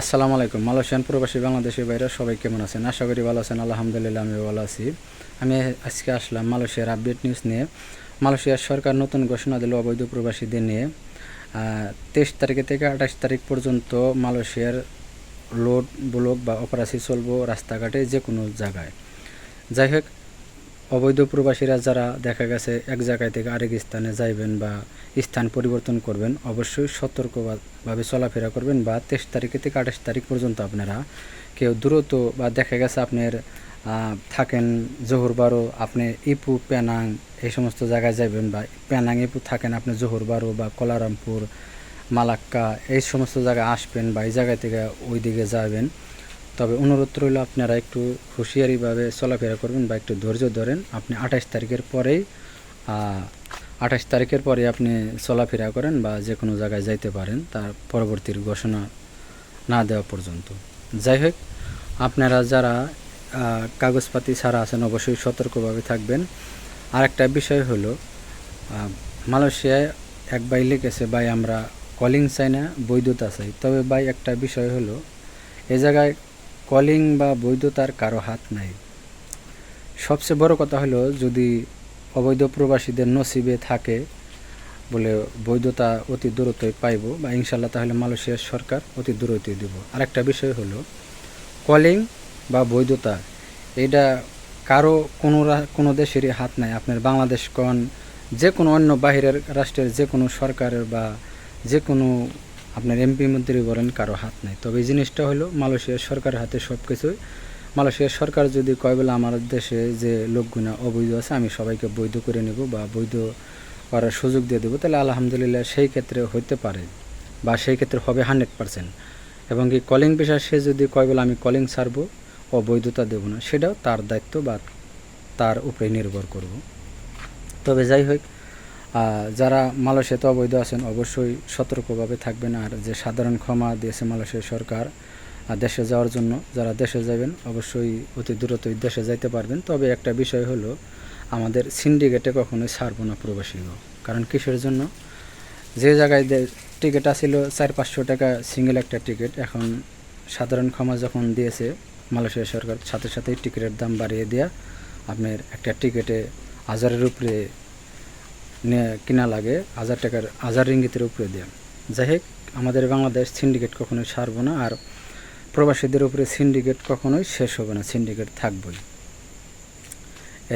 আসসালামু আলাইকুম। মালয়েশিয়ান প্রবাসী বাংলাদেশের বাইরে সবাই কেমন আছেন? আশা করি ভালো আছেন। আলহামদুলিল্লাহ আমি ভালো আছি। আমি আজকে আসলাম মালয়েশিয়ার আপডেট নিউজ নিয়ে। মালয়েশিয়ার সরকার নতুন ঘোষণা দিল অবৈধ প্রবাসীদের নিয়ে। তেইশ তারিখে থেকে আঠাশ তারিখ পর্যন্ত মালয়েশিয়ার লোড, ব্লক বা অপারেশি চলবো রাস্তাঘাটে যে কোনো জায়গায়। যাই হোক অবৈধ প্রবাসীরা যারা দেখা গেছে এক জায়গায় থেকে আরেক স্থানে যাইবেন বা স্থান পরিবর্তন করবেন, অবশ্যই সতর্কভাবে চলাফেরা করবেন বা তেইশ তারিখে থেকে আঠাশ তারিখ পর্যন্ত আপনারা কেউ দ্রুত বা দেখা গেছে আপনার থাকেন জোহর বারো, আপনি ইপু প্যানাং এই সমস্ত জায়গায় যাবেন বা প্যানাং ইপু থাকেন আপনি জোহর বারো বা কলারামপুর, মালাক্কা এই সমস্ত জায়গায় আসবেন বা এই জায়গা থেকে ওই দিকে যাবেন। তবে অনুরোধ রইল আপনারা একটু হুঁশিয়ারিভাবে চলাফেরা করবেন বা একটু ধৈর্য ধরেন। আপনি আঠাশ তারিখের পরেই আঠাশ তারিখের পরে আপনি চলাফেরা করেন বা যে কোনো জায়গায় যাইতে পারেন তার পরবর্তীর ঘোষণা না দেওয়া পর্যন্ত। যাই হোক, আপনারা যারা কাগজপাতি ছাড়া আছেন অবশ্যই সতর্কভাবে থাকবেন। আর একটা বিষয় হলো মালয়েশিয়ায় এক ভাই লিখেছে, ভাই, আমরা কলিং চাই না বৈধতা চাই। তবে ভাই, একটা বিষয় হলো, এ জায়গায় কলিং বা বৈধতার কারও হাত নাই। সবচেয়ে বড় কথা হলো, যদি অবৈধ প্রবাসীদের নসিবে থাকে বলে বৈধতা অতি দূরত্বই পাইব বা ইনশাল্লাহ তাহলে মালয়েশিয়ার সরকার অতি দূরত্বই দেব। আরেকটা বিষয় হলো, কলিং বা বৈধতা, এটা কারও কোনো কোনো দেশেরই হাত নাই। আপনার বাংলাদেশ কন যে কোনো অন্য বাহিরের, রাষ্ট্রের যে কোনো সরকারের বা যে কোনো আপনার এমপি মন্ত্রী বলেন কারও হাত নাই। তবে এই জিনিসটা হলো মালয়েশিয়ার সরকারের হাতে সব কিছুই মালয়েশিয়ার সরকার যদি কয়, বলে আমার দেশে যে লোকগুনা অবৈধ আছে, আমি সবাইকে বৈধ করে নেব বা বৈধ করার সুযোগ দিয়ে দেবো, তাহলে আলহামদুলিল্লাহ সেই ক্ষেত্রে হইতে পারে বা সেই ক্ষেত্রে হবে হান্ড্রেড পার্সেন্ট। এবং কি কলিং পেশা সে যদি কয়, বলে আমি কলিং ছাড়বো অবৈধতা বৈধতা দেবো না, সেটাও তার দায়িত্ব বা তার উপরে নির্ভর করব। তবে যাই হোক যারা মালয়েশিয়াতে অবৈধ আছেন অবশ্যই সতর্কভাবে থাকবেন আর যে সাধারণ ক্ষমা দিয়েছে মালয়েশিয়া সরকার দেশে যাওয়ার জন্য যারা দেশে যাবেন অবশ্যই অতি দ্রুতই দেশে যাইতে পারবেন। তবে একটা বিষয় হলো, আমাদের সিন্ডিকেটে কখনোই ছাড়বো না প্রবাসীও কারণ কিসের জন্য? যে জায়গায় টিকিট আসছিল চার পাঁচশো টাকা সিঙ্গেল একটা টিকিট, এখন সাধারণ ক্ষমা যখন দিয়েছে মালয়েশিয়া সরকার, সাথে সাথেই টিকিটের দাম বাড়িয়ে দেওয়া আপনার একটা টিকিটে হাজারের উপরে কিনা লাগে, হাজার টাকার, হাজার রিঙ্গিতের উপরে দেওয়া যাই হোক, আমাদের বাংলাদেশ সিন্ডিকেট কখনোই সারবো না, আর প্রবাসীদের উপরে সিন্ডিকেট কখনোই শেষ হবে না, সিন্ডিকেট থাকবই।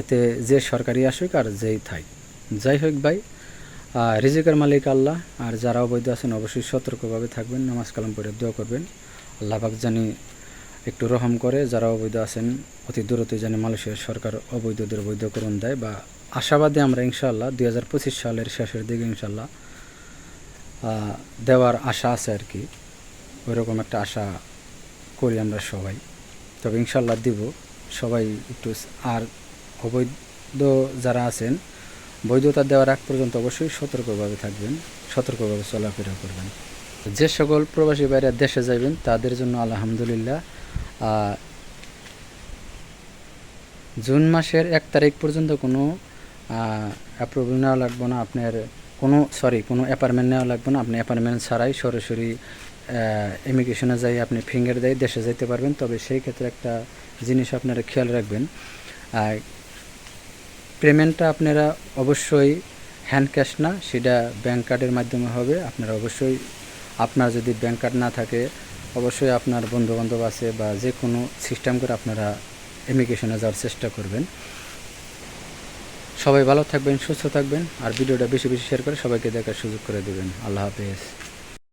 এতে যে সরকারি আসুক আর যেই থাক। যাই হোক ভাই রিজিকের মালিক আল্লাহ, আর যারা অবৈধ আছেন অবশ্যই সতর্কভাবে থাকবেন, নামাজ কালাম পড়ে দোয়া করবেন। আল্লাহ জানি একটু রহম করে, যারা অবৈধ আছেন, অতি দূরতে জানি মালয়েশিয়ার সরকার অবৈধদের বৈধকরণ দেয় বা আশাবাদী আমরা ইনশাল্লাহ দুই হাজার পঁচিশ সালের শেষের দিকে ইনশাল্লাহ দেওয়ার আশা আছে আর কি। ওইরকম একটা আশা করি আমরা সবাই। তবে ইনশাল্লাহ দিব। সবাই একটু আর অবৈধ যারা আছেন, বৈধতা দেওয়ার আগ পর্যন্ত অবশ্যই সতর্কভাবে থাকবেন, সতর্কভাবে চলাফেরা করবেন। যে সকল প্রবাসী বাইরে দেশে যাবেন তাদের জন্য আলহামদুলিল্লাহ জুন মাসের এক তারিখ পর্যন্ত কোনো অ্যাপ্রুভাল নেওয়া লাগবে না, আপনার কোনো সরি কোনো অ্যাপার্টমেন্ট নেওয়া লাগবে না, আপনি অ্যাপার্টমেন্ট ছাড়াই সরাসরি ইমিগ্রেশনে যাই আপনি ফিঙ্গার দেয় দেশে যেতে পারবেন। তবে সেই ক্ষেত্রে একটা জিনিস আপনারা খেয়াল রাখবেন আর পেমেন্টটা আপনারা অবশ্যই হ্যান্ড ক্যাশ না, সেটা ব্যাংক কার্ডের মাধ্যমে হবে। আপনারা অবশ্যই, আপনার যদি ব্যাংক কার্ড না থাকে, অবশ্যই আপনার বন্ধুবান্ধব আছে বা যে কোনো সিস্টেম করে আপনারা ইমিগ্রেশনে যাওয়ার চেষ্টা করবেন। সবাই ভালো থাকবেন, সুস্থ থাকবেন, আর ভিডিওটা বেশি বেশি শেয়ার করে সবাইকে দেখার সুযোগ করে দেবেন। আল্লাহ হাফেজ।